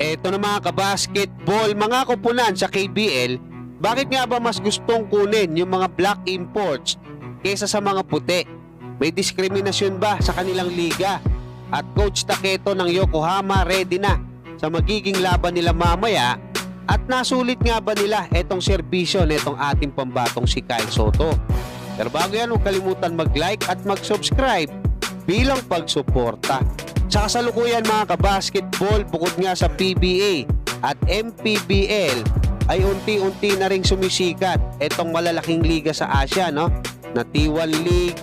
Eto na mga kabasketball, mga kupunan sa KBL, bakit nga ba mas gustong kunin yung mga black imports kaysa sa mga puti? May diskriminasyon ba sa kanilang liga? At Coach Taketo ng Yokohama ready na sa magiging laban nila mamaya at nasulit nga ba nila etong serbisyo netong ating pambatong si Kyle Soto? Pero bago yan, huwag kalimutan mag-like at mag-subscribe bilang pagsuporta. Sa kasalukuyan mga kabasketball, bukod nga sa PBA at MPBL, ay unti-unti na ring sumisikat itong malalaking liga sa Asia, no? Na T1 League,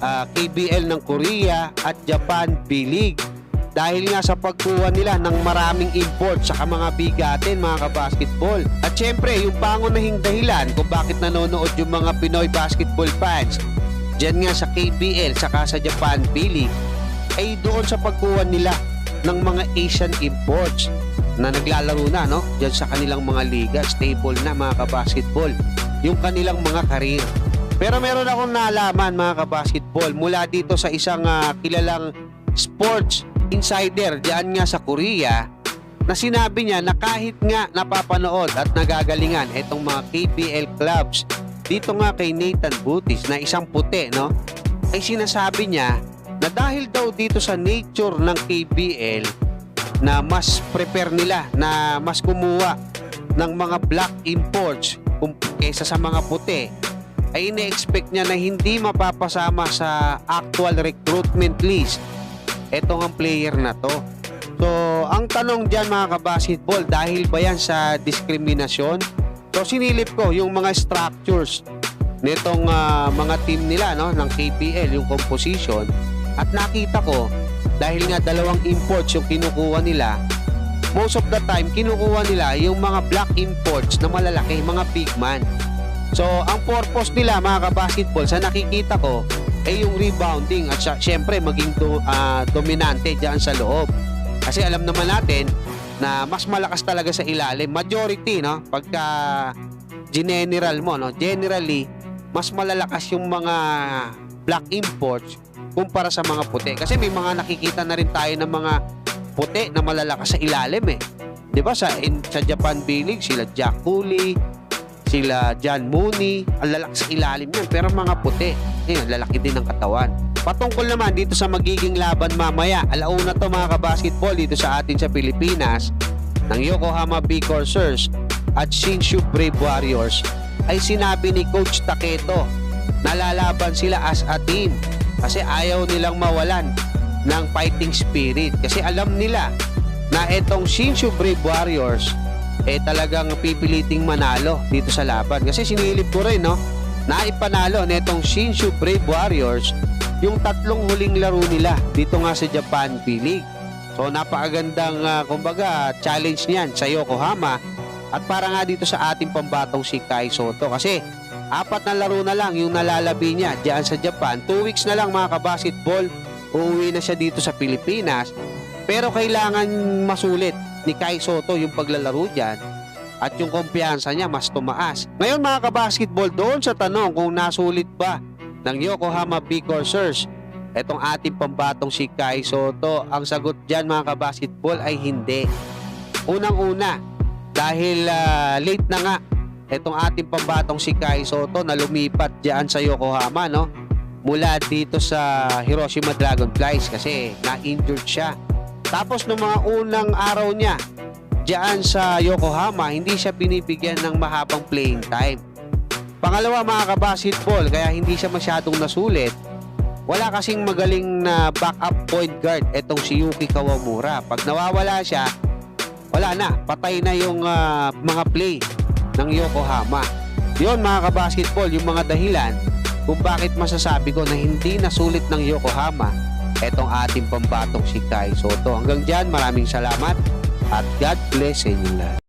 ah, KBL ng Korea at Japan B-League. Dahil nga sa pagkuha nila ng maraming import sa mga bigatin mga kabasketball. At syempre, yung pangunahing dahilan kung bakit nanonood yung mga Pinoy basketball fans Diyan nga sa KBL saka sa Japan B-League ay doon sa pagkuha nila ng mga Asian imports na naglalaro na no? Diyan sa kanilang mga liga stable na mga kabasketball yung kanilang mga karir. Pero meron akong nalaman mga kabasketball mula dito sa isang ah, kilalang sports insider diyan nga sa Korea na sinabi niya na kahit nga napapanood at nagagalingan itong mga KBL clubs dito nga kay Nathan Butis na isang puti no? Ay sinasabi niya dahil daw dito sa nature ng KBL na mas prepare nila na mas kumuha ng mga black imports kaysa sa mga puti ay ine-expect niya na hindi mapapasama sa actual recruitment list etong ang player na to. So, ang tanong diyan mga kabasketball, dahil ba yan sa diskriminasyon? So, sinilip ko yung mga structures nitong ah, mga team nila no ng KPL yung composition at nakita ko dahil nga dalawang imports yung kinukuha nila most of the time kinukuha nila yung mga black imports na malalaki mga big man. So ang purpose nila mga kabasketball sa nakikita ko ay yung rebounding at syempre maging do, ah, dominante diyan sa loob. Kasi alam naman natin na mas malakas talaga sa ilalim. Majority no? Pagka general mo no? Generally mas malalakas yung mga black imports kumpara sa mga puti. Kasi may mga nakikita na rin tayo ng mga puti na malalakas sa ilalim eh. 'Di ba sa in, sa Japan B-League sila Jack Cooley, sila John Mooney, ang lalakas sa ilalim niyan pero mga puti, eh lalaki din ng katawan. Patungkol naman dito sa magiging laban mamaya, alauna to mga kabasketball dito sa atin sa Pilipinas ng Yokohama B Corsairs at Shinshu Brave Warriors ay sinabi ni Coach Taketo na lalaban sila as a team kasi ayaw nilang mawalan ng fighting spirit. Kasi alam nila na itong Shinshu Brave Warriors eh talagang pipiliting manalo dito sa laban. Kasi sinilip ko rin no na ipanalo nitong Shinshu Brave Warriors yung tatlong huling laro nila dito nga sa Japan B-League so napakagandang ah, kumbaga challenge niyan sa Yokohama at para nga dito sa ating pambatong si Kai Soto kasi apat na laro na lang yung nalalabi niya diyan sa Japan. Two weeks na lang mga kabasketball, uuwi na siya dito sa Pilipinas. Pero kailangan masulit ni Kai Soto yung paglalaro diyan at yung kumpiyansa niya mas tumaas. Ngayon mga kabasketball, doon sa tanong kung nasulit ba ng Yokohama B Corsairs etong ating pambatong si Kai Soto, ang sagot diyan mga kabasketball ay hindi. Unang-una, dahil ah, late na nga itong ating pambatong si Kai Soto na lumipat diyan sa Yokohama no? Mula dito sa Hiroshima Dragonflies kasi na-injured siya. Tapos nung mga unang araw niya diyan sa Yokohama hindi siya binibigyan ng mahabang playing time. Pangalawa mga kabasketball kaya hindi siya masyadong nasulit. Wala kasing magaling na backup point guard itong si Yuki Kawamura. Pag nawawala siya wala na, patay na yung ah, mga play ng Yokohama. Yun mga kabasketball, yung mga dahilan kung bakit masasabi ko na hindi nasulit ng Yokohama etong ating pambatong si Kai Soto. Hanggang dyan, maraming salamat at God bless sa inyo lahat.